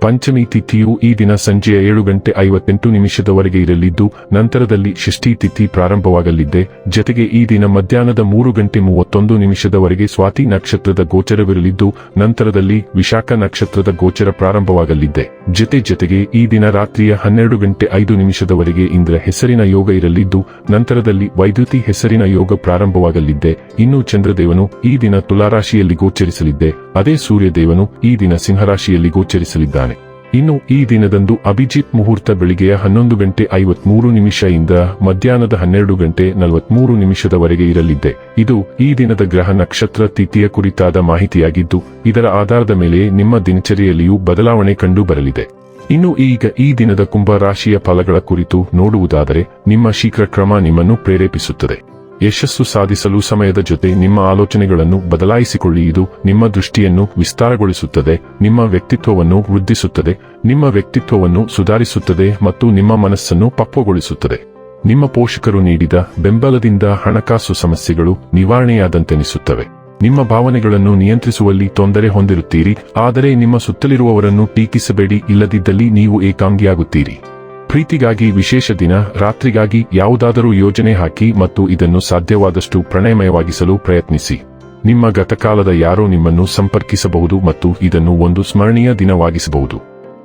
ಪಂಚಮಿ ತಿಥಿಯು ಈ ದಿನ ಸಂಜೆಯ ಏಳು ಗಂಟೆ ಐವತ್ತೆಂಟು ನಿಮಿಷದವರೆಗೆ ಇರಲಿದ್ದು, ನಂತರದಲ್ಲಿ ಷಷ್ಠಿ ತಿಥಿ ಪ್ರಾರಂಭವಾಗಲಿದ್ದೆ ಜತೆಗೆ ಈ ದಿನ ಮಧ್ಯಾಹ್ನದ ಮೂರು ಗಂಟೆ ಮೂವತ್ತೊಂದು ನಿಮಿಷದವರೆಗೆ ಸ್ವಾತಿ ನಕ್ಷತ್ರದ ಗೋಚರವಿರಲಿದ್ದು, ನಂತರದಲ್ಲಿ ವಿಶಾಖ ನಕ್ಷತ್ರದ ಗೋಚರ ಪ್ರಾರಂಭವಾಗಲಿದ್ದೆ ಜತೆ ಜತೆಗೆ ಈ ದಿನ ರಾತ್ರಿಯ ಹನ್ನೆರಡು ಗಂಟೆ ಐದು ನಿಮಿಷದವರೆಗೆ ಇಂದ್ರ ಹೆಸರಿನ ಯೋಗ ಇರಲಿದ್ದು, ನಂತರದಲ್ಲಿ ವೈದ್ಯುತಿ ಹೆಸರಿನ ಯೋಗ ಪ್ರಾರಂಭವಾಗಲಿದ್ದೆ. ಇನ್ನು ಚಂದ್ರದೇವನು ಈ ದಿನ ತುಲಾರಾಶಿಯಲ್ಲಿ ಗೋಚರಿಸಲಿದ್ದೆ. ಅದೇ ಸೂರ್ಯದೇವನು ಈ ದಿನ ಸಿಂಹರಾಶಿಯಲ್ಲಿ ಗೋಚರಿಸಲಿದ್ದಾನೆ. ಇನ್ನು ಈ ದಿನದಂದು ಅಭಿಜಿತ್ ಮುಹೂರ್ತ ಬೆಳಿಗ್ಗೆಯ ಹನ್ನೊಂದು ಗಂಟೆ ಐವತ್ಮೂರು ನಿಮಿಷದಿಂದ ಮಧ್ಯಾಹ್ನದ ಹನ್ನೆರಡು ಗಂಟೆ ನಲವತ್ಮೂರು ನಿಮಿಷದವರೆಗೆ ಇರಲಿದ್ದೆ ಇದು ಈ ದಿನದ ಗ್ರಹ ನಕ್ಷತ್ರ ತಿಥಿಯ ಕುರಿತಾದ ಮಾಹಿತಿಯಾಗಿದ್ದು, ಇದರ ಆಧಾರದ ಮೇಲೆ ನಿಮ್ಮ ದಿನಚರಿಯಲ್ಲಿಯೂ ಬದಲಾವಣೆ ಕಂಡು ಬರಲಿದೆ ಇನ್ನು ಈಗ ಈ ದಿನದ ಕುಂಭ ರಾಶಿಯ ಫಲಗಳ ಕುರಿತು ನೋಡುವುದಾದರೆ, ನಿಮ್ಮ ಶೀಘ್ರ ಕ್ರಮ ನಿಮ್ಮನ್ನು ಪ್ರೇರೇಪಿಸುತ್ತದೆ. ಯಶಸ್ಸು ಸಾಧಿಸಲು ಸಮಯದ ಜೊತೆ ನಿಮ್ಮ ಆಲೋಚನೆಗಳನ್ನು ಬದಲಾಯಿಸಿಕೊಳ್ಳಿ. ಇದು ನಿಮ್ಮ ದೃಷ್ಟಿಯನ್ನು ವಿಸ್ತಾರಗೊಳಿಸುತ್ತದೆ, ನಿಮ್ಮ ವ್ಯಕ್ತಿತ್ವವನ್ನು ವೃದ್ಧಿಸುತ್ತದೆ, ನಿಮ್ಮ ವ್ಯಕ್ತಿತ್ವವನ್ನು ಸುಧಾರಿಸುತ್ತದೆ ಮತ್ತು ನಿಮ್ಮ ಮನಸ್ಸನ್ನು ಪಕ್ವಗೊಳಿಸುತ್ತದೆ. ನಿಮ್ಮ ಪೋಷಕರು ನೀಡಿದ ಬೆಂಬಲದಿಂದ ಹಣಕಾಸು ಸಮಸ್ಯೆಗಳು ನಿವಾರಣೆಯಾದಂತೆನಿಸುತ್ತವೆ. ನಿಮ್ಮ ಭಾವನೆಗಳನ್ನು ನಿಯಂತ್ರಿಸುವಲ್ಲಿ ತೊಂದರೆ ಹೊಂದಿರುತ್ತೀರಿ, ಆದರೆ ನಿಮ್ಮ ಸುತ್ತಲಿರುವವರನ್ನು ಟೀಕಿಸಬೇಡಿ, ಇಲ್ಲದಿದ್ದಲ್ಲಿ ನೀವು ಏಕಾಂಗಿಯಾಗುತ್ತೀರಿ. ಪ್ರೀತಿಗಾಗಿ ವಿಶೇಷ ದಿನ, ರಾತ್ರಿಗಾಗಿ ಯಾವುದಾದರೂ ಯೋಜನೆ ಹಾಕಿ ಮತ್ತು ಇದನ್ನು ಸಾಧ್ಯವಾದಷ್ಟು ಪ್ರಣಯಮಯವಾಗಿಸಲು ಪ್ರಯತ್ನಿಸಿ. ನಿಮ್ಮ ಗತಕಾಲದ ಯಾರೋ ನಿಮ್ಮನ್ನು ಸಂಪರ್ಕಿಸಬಹುದು ಮತ್ತು ಇದನ್ನು ಒಂದು ಸ್ಮರಣೀಯ ದಿನವಾಗಿಸಬಹುದು.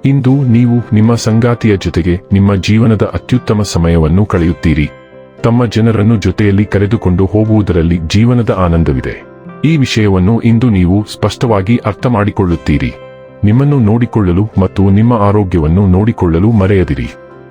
ಇಂದು ನೀವು ನಿಮ್ಮ ಸಂಗಾತಿಯ ಜೊತೆಗೆ ನಿಮ್ಮ ಜೀವನದ ಅತ್ಯುತ್ತಮ ಸಮಯವನ್ನು ಕಳೆಯುತ್ತೀರಿ. ತಮ್ಮ ಜನರನ್ನು ಜೊತೆಯಲ್ಲಿ ಕರೆದುಕೊಂಡು ಹೋಗುವುದರಲ್ಲಿ ಜೀವನದ ಆನಂದವಿದೆ. ಈ ವಿಷಯವನ್ನು ಇಂದು ನೀವು ಸ್ಪಷ್ಟವಾಗಿ ಅರ್ಥ ಮಾಡಿಕೊಳ್ಳುತ್ತೀರಿ ನಿಮ್ಮನ್ನು ನೋಡಿಕೊಳ್ಳಲು ಮತ್ತು ನಿಮ್ಮ ಆರೋಗ್ಯವನ್ನು ನೋಡಿಕೊಳ್ಳಲು ಮರೆಯದಿರಿ.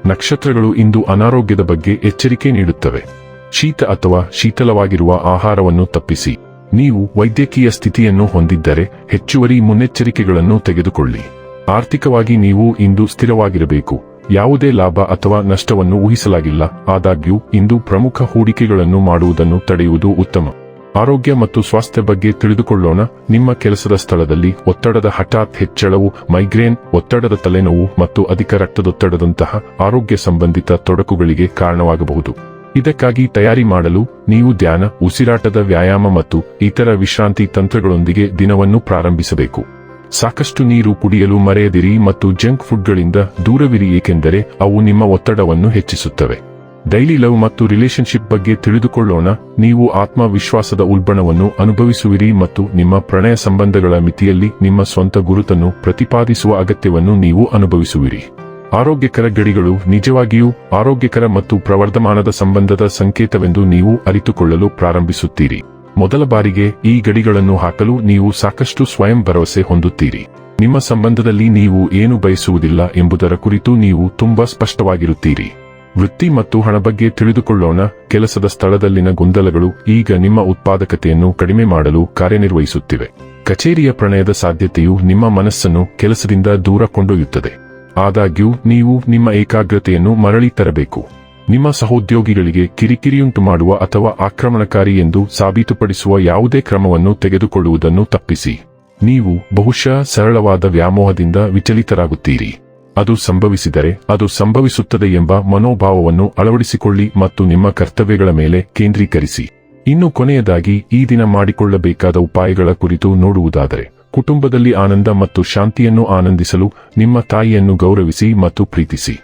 ನಕ್ಷತ್ರಗಳು ಇಂದು ಅನಾರೋಗ್ಯದ ಬಗ್ಗೆ ಎಚ್ಚರಿಕೆ ನೀಡುತ್ತವೆ. ಶೀತ ಅಥವಾ ಶೀತಲವಾಗಿರುವ ಆಹಾರವನ್ನು ತಪ್ಪಿಸಿ. ನೀವು ವೈದ್ಯಕೀಯ ಸ್ಥಿತಿಯನ್ನು ಹೊಂದಿದ್ದರೆ ಹೆಚ್ಚುವರಿ ಮುನ್ನೆಚ್ಚರಿಕೆಗಳನ್ನು ತೆಗೆದುಕೊಳ್ಳಿ. ಆರ್ಥಿಕವಾಗಿ ನೀವು ಇಂದು ಸ್ಥಿರವಾಗಿರಬೇಕು. ಯಾವುದೇ ಲಾಭ ಅಥವಾ ನಷ್ಟವನ್ನು ಊಹಿಸಲಾಗಿಲ್ಲ. ಆದಾಗ್ಯೂ, ಇಂದು ಪ್ರಮುಖ ಹೂಡಿಕೆಗಳನ್ನು ಮಾಡುವುದನ್ನು ತಡೆಯುವುದು ಉತ್ತಮ. ಆರೋಗ್ಯ ಮತ್ತು ಸ್ವಾಸ್ಥ್ಯ ಬಗ್ಗೆ ತಿಳಿದುಕೊಳ್ಳೋಣ. ನಿಮ್ಮ ಕೆಲಸದ ಸ್ಥಳದಲ್ಲಿ ಒತ್ತಡದ ಹಠಾತ್ ಹೆಚ್ಚಳವು, ಮೈಗ್ರೇನ್, ಒತ್ತಡದ ತಲೆನೋವು ಮತ್ತು ಅಧಿಕ ರಕ್ತದೊತ್ತಡದಂತಹ ಆರೋಗ್ಯ ಸಂಬಂಧಿತ ತೊಡಕುಗಳಿಗೆ ಕಾರಣವಾಗಬಹುದು. ಇದಕ್ಕಾಗಿ ತಯಾರಿ ಮಾಡಲು ನೀವು ಧ್ಯಾನ, ಉಸಿರಾಟದ ವ್ಯಾಯಾಮ ಮತ್ತು ಇತರ ವಿಶ್ರಾಂತಿ ತಂತ್ರಗಳೊಂದಿಗೆ ದಿನವನ್ನು ಪ್ರಾರಂಭಿಸಬೇಕು. ಸಾಕಷ್ಟು ನೀರು ಕುಡಿಯಲು ಮರೆಯದಿರಿ ಮತ್ತು ಜಂಕ್ ಫುಡ್ಗಳಿಂದ ದೂರವಿರಿ, ಏಕೆಂದರೆ ಅವು ನಿಮ್ಮ ಒತ್ತಡವನ್ನು ಹೆಚ್ಚಿಸುತ್ತವೆ. ಡೈಲಿ ಲವ್ ಮತ್ತು ರಿಲೇಶನ್ಶಿಪ್ ಬಗ್ಗೆ ತಿಳಿದುಕೊಳ್ಳೋಣ. ನೀವು ಆತ್ಮವಿಶ್ವಾಸದ ಉಲ್ಬಣವನ್ನು ಅನುಭವಿಸುವಿರಿ ಮತ್ತು ನಿಮ್ಮ ಪ್ರಣಯ ಸಂಬಂಧಗಳ ಮಿತಿಯಲ್ಲಿ ನಿಮ್ಮ ಸ್ವಂತ ಗುರುತನ್ನು ಪ್ರತಿಪಾದಿಸುವ ಅಗತ್ಯವನ್ನು ನೀವು ಅನುಭವಿಸುವಿರಿ. ಆರೋಗ್ಯಕರ ಗಡಿಗಳು ನಿಜವಾಗಿಯೂ ಆರೋಗ್ಯಕರ ಮತ್ತು ಪ್ರವರ್ಧಮಾನದ ಸಂಬಂಧದ ಸಂಕೇತವೆಂದು ನೀವು ಅರಿತುಕೊಳ್ಳಲು ಪ್ರಾರಂಭಿಸುತ್ತೀರಿ. ಮೊದಲ ಬಾರಿಗೆ ಈ ಗಡಿಗಳನ್ನು ಹಾಕಲು ನೀವು ಸಾಕಷ್ಟು ಸ್ವಯಂ ಭರವಸೆ ಹೊಂದುತ್ತೀರಿ. ನಿಮ್ಮ ಸಂಬಂಧದಲ್ಲಿ ನೀವು ಏನು ಬಯಸುವುದಿಲ್ಲ ಎಂಬುದರ ಕುರಿತು ನೀವು ತುಂಬಾ ಸ್ಪಷ್ಟವಾಗಿರುತ್ತೀರಿ. ವೃತ್ತಿ ಮತ್ತು ಹಣ ಬಗ್ಗೆ ತಿಳಿದುಕೊಳ್ಳೋಣ. ಕೆಲಸದ ಸ್ಥಳದಲ್ಲಿನ ಗೊಂದಲಗಳು ಈಗ ನಿಮ್ಮ ಉತ್ಪಾದಕತೆಯನ್ನು ಕಡಿಮೆ ಮಾಡಲು ಕಾರ್ಯನಿರ್ವಹಿಸುತ್ತಿವೆ. ಕಚೇರಿಯ ಪ್ರಣಯದ ಸಾಧ್ಯತೆಯು ನಿಮ್ಮ ಮನಸ್ಸನ್ನು ಕೆಲಸದಿಂದ ದೂರ ಕೊಂಡೊಯ್ಯುತ್ತದೆ. ಆದಾಗ್ಯೂ, ನೀವು ನಿಮ್ಮ ಏಕಾಗ್ರತೆಯನ್ನು ಮರಳಿ ತರಬೇಕು. ನಿಮ್ಮ ಸಹೋದ್ಯೋಗಿಗಳಿಗೆ ಕಿರಿಕಿರಿಯುಂಟು ಮಾಡುವ ಅಥವಾ ಆಕ್ರಮಣಕಾರಿ ಎಂದು ಸಾಬೀತುಪಡಿಸುವ ಯಾವುದೇ ಕ್ರಮವನ್ನು ತೆಗೆದುಕೊಳ್ಳುವುದನ್ನು ತಪ್ಪಿಸಿ. ನೀವು ಬಹುಶಃ ಸರಳವಾದ ವ್ಯಾಮೋಹದಿಂದ ವಿಚಲಿತರಾಗುತ್ತೀರಿ. ಅದು ಸಂಭವಿಸಿದರೆ ಅದು ಸಂಭವಿಸುತ್ತದೆ ಎಂಬ ಮನೋಭಾವವನ್ನು ಅಳವಡಿಸಿಕೊಳ್ಳಿ ಮತ್ತು ನಿಮ್ಮ ಕರ್ತವ್ಯಗಳ ಮೇಲೆ ಕೇಂದ್ರೀಕರಿಸಿ. ಇನ್ನು ಕೊನೆಯದಾಗಿ, ಈ ದಿನ ಮಾಡಿಕೊಳ್ಳಬೇಕಾದ ಉಪಾಯಗಳ ಕುರಿತು ನೋಡುವುದಾದರೆ, ಕುಟುಂಬದಲ್ಲಿ ಆನಂದ ಮತ್ತು ಶಾಂತಿಯನ್ನು ಆನಂದಿಸಲು ನಿಮ್ಮ ತಾಯಿಯನ್ನು ಗೌರವಿಸಿ ಮತ್ತು ಪ್ರೀತಿಸಿ.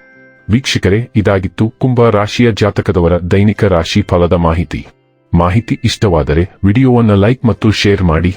ವೀಕ್ಷಕರೇ, ಇದಾಗಿತ್ತು ಕುಂಭ ರಾಶಿಯ ಜಾತಕದವರ ದೈನಿಕ ರಾಶಿ ಫಲದ ಮಾಹಿತಿ. ಮಾಹಿತಿ ಇಷ್ಟವಾದರೆ, ವಿಡಿಯೋವನ್ನು ಲೈಕ್ ಮತ್ತು ಶೇರ್ ಮಾಡಿ.